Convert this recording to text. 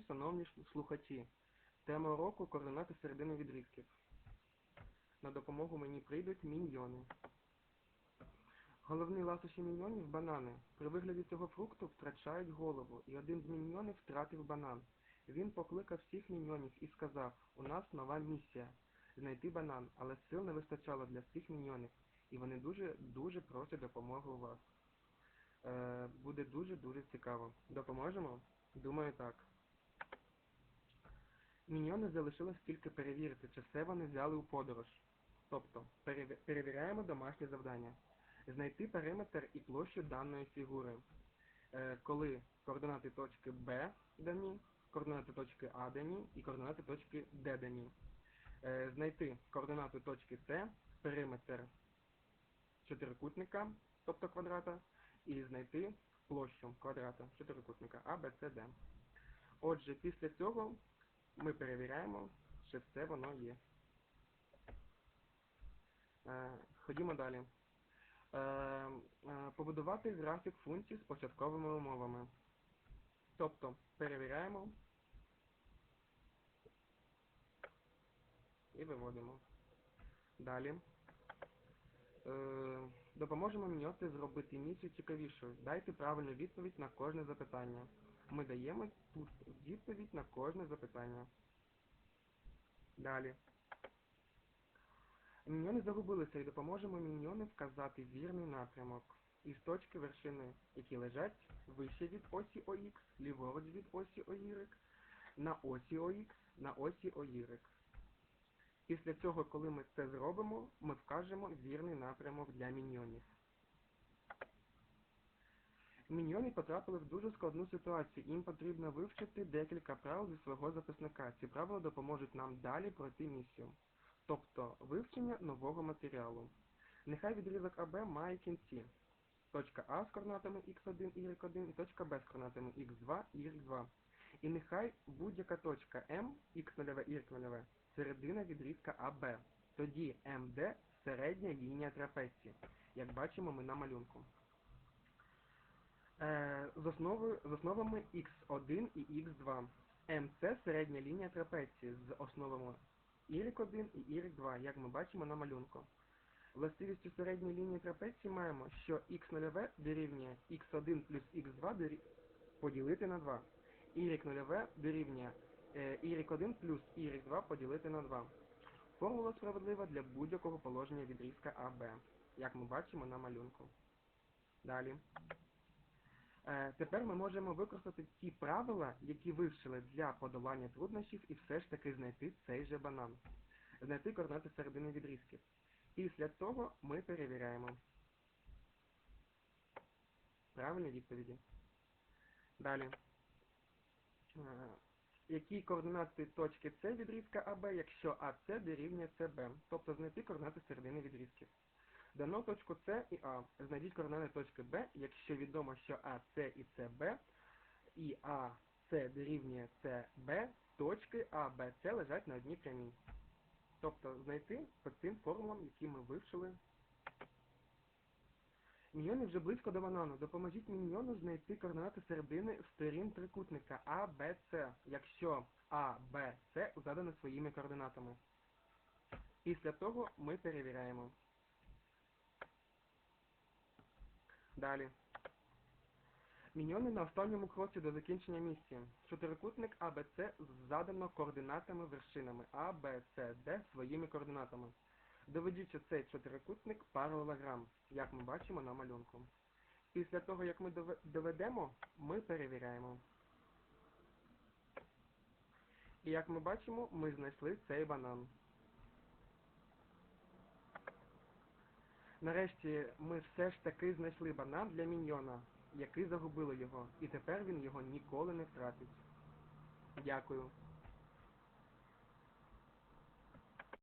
Шановні слухачі, тема уроку координати середини відрізків. На допомогу мені прийдуть міньйони. Головні ласощі міньйонів – банани. При вигляді цього фрукту втрачають голову, і один з міньйонів втратив банан. Він покликав всіх міньйонів і сказав, у нас нова місія – знайти банан, але сил не вистачало для всіх міньйонів, і вони дуже-дуже просять допомоги у вас. Е, буде дуже-дуже цікаво. Допоможемо? Думаю, так. Міньйони залишилось тільки перевірити, чи все вони взяли у подорож. Тобто, перевіряємо домашнє завдання. Знайти периметр і площу даної фігури. Е, коли координати точки Б дані, координати точки А дані і координати точки Д дані. Е, знайти координати точки С, периметр чотирикутника, тобто квадрата, і знайти площу квадрата чотирикутника А, Б, С, Д. Отже, після цього ми перевіряємо, чи все воно є. Е, ходімо далі. Е, е, побудувати графік функцій з початковими умовами. Тобто перевіряємо і виводимо. Далі. Допоможемо міньоти зробити місію цікавішою. Дайте правильну відповідь на кожне запитання. Ми даємо тут відповідь на кожне запитання. Далі. Міньйони загубилися і допоможемо міньйони вказати вірний напрямок із точки вершини, які лежать вище від осі ОХ, ліворуч від осі ОY, на осі ОХ, на осі ОY. Після цього, коли ми це зробимо, ми вкажемо вірний напрямок для міньйонів. Міньйони потрапили в дуже складну ситуацію, їм потрібно вивчити декілька правил зі свого записника. Ці правила допоможуть нам далі пройти місію. Тобто вивчення нового матеріалу. Нехай відрізок АБ має кінці. Точка А з координатами x1, y1 і точка Б з координатами x2, y2. І нехай будь-яка точка М, x0, y0, середина відрізка АБ. Тоді МД середня лінія трапеції, як бачимо ми на малюнку. Е, з, основою, з основами x1 і x2. МЦ середня лінія трапеції з основами y1 і y2, як ми бачимо на малюнку. Властивістю середньої лінії трапеції маємо, що x0 дорівнює x1 плюс x2 дорі- поділити на 2. Y0 дорівнює е, y1 плюс y2 поділити на 2. Формула справедлива для будь-якого положення відрізка АБ, як ми бачимо на малюнку. Далі. Е, Тепер ми можемо використати ті правила, які вивчили для подолання труднощів і все ж таки знайти цей же банан. Знайти координати середини відрізків. Після того ми перевіряємо. Правильні відповіді. Далі. Е, Які координати точки С відрізка АБ, якщо АС дорівнює СБ, тобто знайти координати середини відрізків. Дано точку С і А. Знайдіть координати точки Б, якщо відомо, що АС і СБ, і АС дорівнює СБ, точки А, Б, С лежать на одній прямій. Тобто знайти по цим формулам, які ми вивчили. Міньйони вже близько до банану. Допоможіть міньйону знайти координати середини сторін трикутника А, Б, С, якщо А, Б, С задано своїми координатами. Після того ми перевіряємо. Далі. Міньйони на останньому кроці до закінчення місії. Чотирикутник АБЦ задано координатами вершинами А, Б, С, Д своїми координатами. Доведіть, цей чотирикутник паралелограм, як ми бачимо на малюнку. Після того, як ми доведемо, ми перевіряємо. І як ми бачимо, ми знайшли цей банан. Нарешті ми все ж таки знайшли банан для міньйона, який загубили його, і тепер він його ніколи не втратить. Дякую.